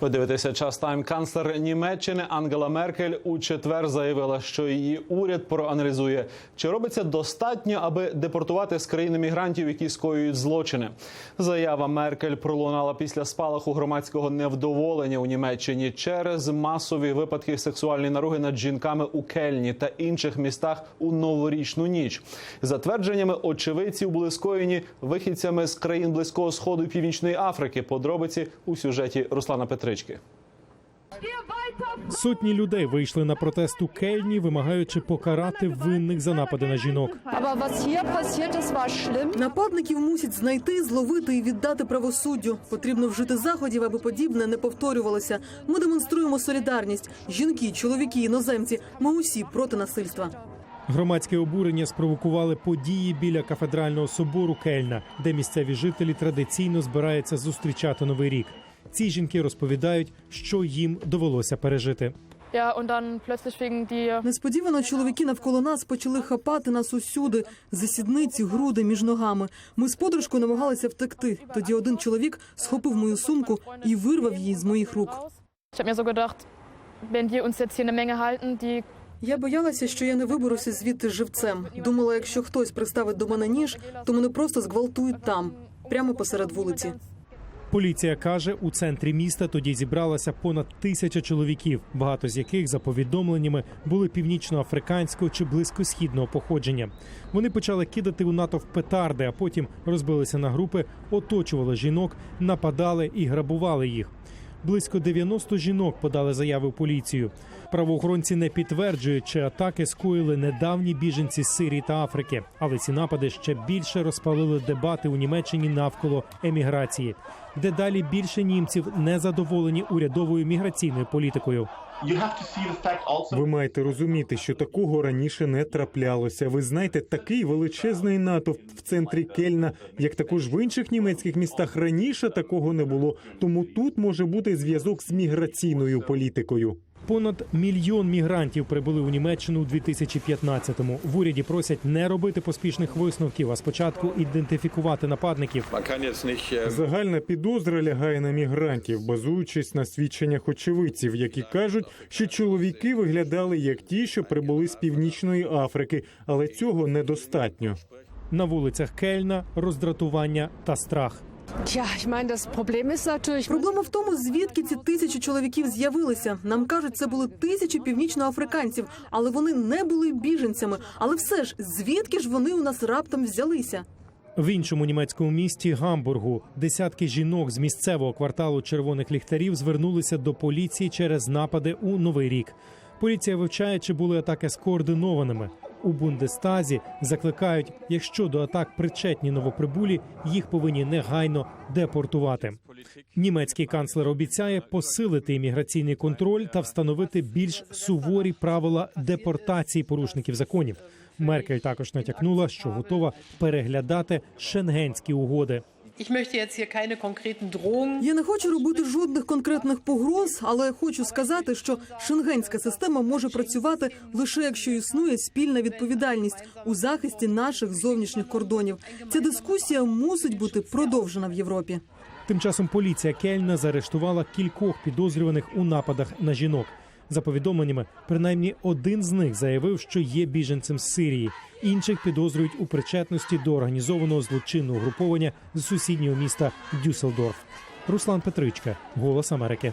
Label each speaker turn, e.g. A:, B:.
A: Ви дивитеся час тайм. Канцлер Німеччини Ангела Меркель у четвер заявила, що її уряд проаналізує, чи робиться достатньо, аби депортувати з країни мігрантів, які скоюють злочини. Заява Меркель пролунала після спалаху громадського невдоволення у Німеччині через масові випадки сексуальної наруги над жінками у Кельні та інших містах у новорічну ніч. За твердженнями очевидців були скоєні вихідцями з країн близького сходу і північної Африки. Подробиці у сюжеті Руслана Петрички.
B: Сотні людей вийшли на протест у Кельні, вимагаючи покарати винних за напади на жінок.
C: Нападників мусять знайти, зловити і віддати правосуддю. Потрібно вжити заходів, аби подібне не повторювалося. Ми демонструємо солідарність. Жінки, чоловіки, іноземці. Ми усі проти насильства.
B: Громадське обурення спровокували події біля кафедрального собору Кельна, де місцеві жителі традиційно збираються зустрічати новий рік. Ці жінки розповідають, що їм довелося пережити.
C: Несподівано чоловіки навколо нас почали хапати нас усюди за сідниці, груди між ногами. Ми з подружкою намагалися втекти. Тоді один чоловік схопив мою сумку і вирвав її з моїх рук. Я боялася, що я не виберуся звідти живцем. Думала, якщо хтось приставить до мене ніж, то мене просто зґвалтують там, прямо посеред вулиці.
B: Поліція каже, у центрі міста тоді зібралося понад тисяча чоловіків, багато з яких, за повідомленнями, були північноафриканського чи близькосхідного походження. Вони почали кидати у натовп петарди, а потім розбилися на групи, оточували жінок, нападали і грабували їх. Близько 90 жінок подали заяви в поліцію. Правоохоронці не підтверджують, чи атаки скоїли недавні біженці з Сирії та Африки, але ці напади ще більше розпалили дебати у Німеччині навколо еміграції, де далі більше німців не задоволені урядовою міграційною політикою.
D: Ви маєте розуміти, що такого раніше не траплялося. Ви знаєте, такий величезний натовп в центрі Кельна, як також в інших німецьких містах раніше такого не було. Тому тут може бути зв'язок з міграційною політикою.
B: Понад мільйон мігрантів прибули у Німеччину у 2015-му. В уряді просять не робити поспішних висновків, а спочатку ідентифікувати нападників.
D: Загальна підозра лягає на мігрантів, базуючись на свідченнях очевидців, які кажуть, що чоловіки виглядали як ті, що прибули з північної Африки, але цього недостатньо.
B: На вулицях Кельна роздратування та страх.
C: Проблема в тому, звідки ці тисячі чоловіків з'явилися. Нам кажуть, це були тисячі північноафриканців, але вони не були біженцями. Але все ж, звідки ж вони у нас раптом взялися?
B: В іншому німецькому місті Гамбургу десятки жінок з місцевого кварталу червоних ліхтарів звернулися до поліції через напади у новий рік. Поліція вивчає, чи були атаки скоординованими. У Бундестазі закликають, якщо до атак причетні новоприбулі, їх повинні негайно депортувати. Німецький канцлер обіцяє посилити імміграційний контроль та встановити більш суворі правила депортації порушників законів. Меркель також натякнула, що готова переглядати шенгенські угоди.
C: Я не хочу робити жодних конкретних погроз, але хочу сказати, що шенгенська система може працювати лише якщо існує спільна відповідальність у захисті наших зовнішніх кордонів. Ця дискусія мусить бути продовжена в Європі.
B: Тим часом поліція Кельна заарештувала кількох підозрюваних у нападах на жінок. За повідомленнями, принаймні один з них заявив, що є біженцем з Сирії. Інших підозрюють у причетності до організованого злочинного груповання з сусіднього міста Дюсселдорф. Руслан Петричка, Голос Америки.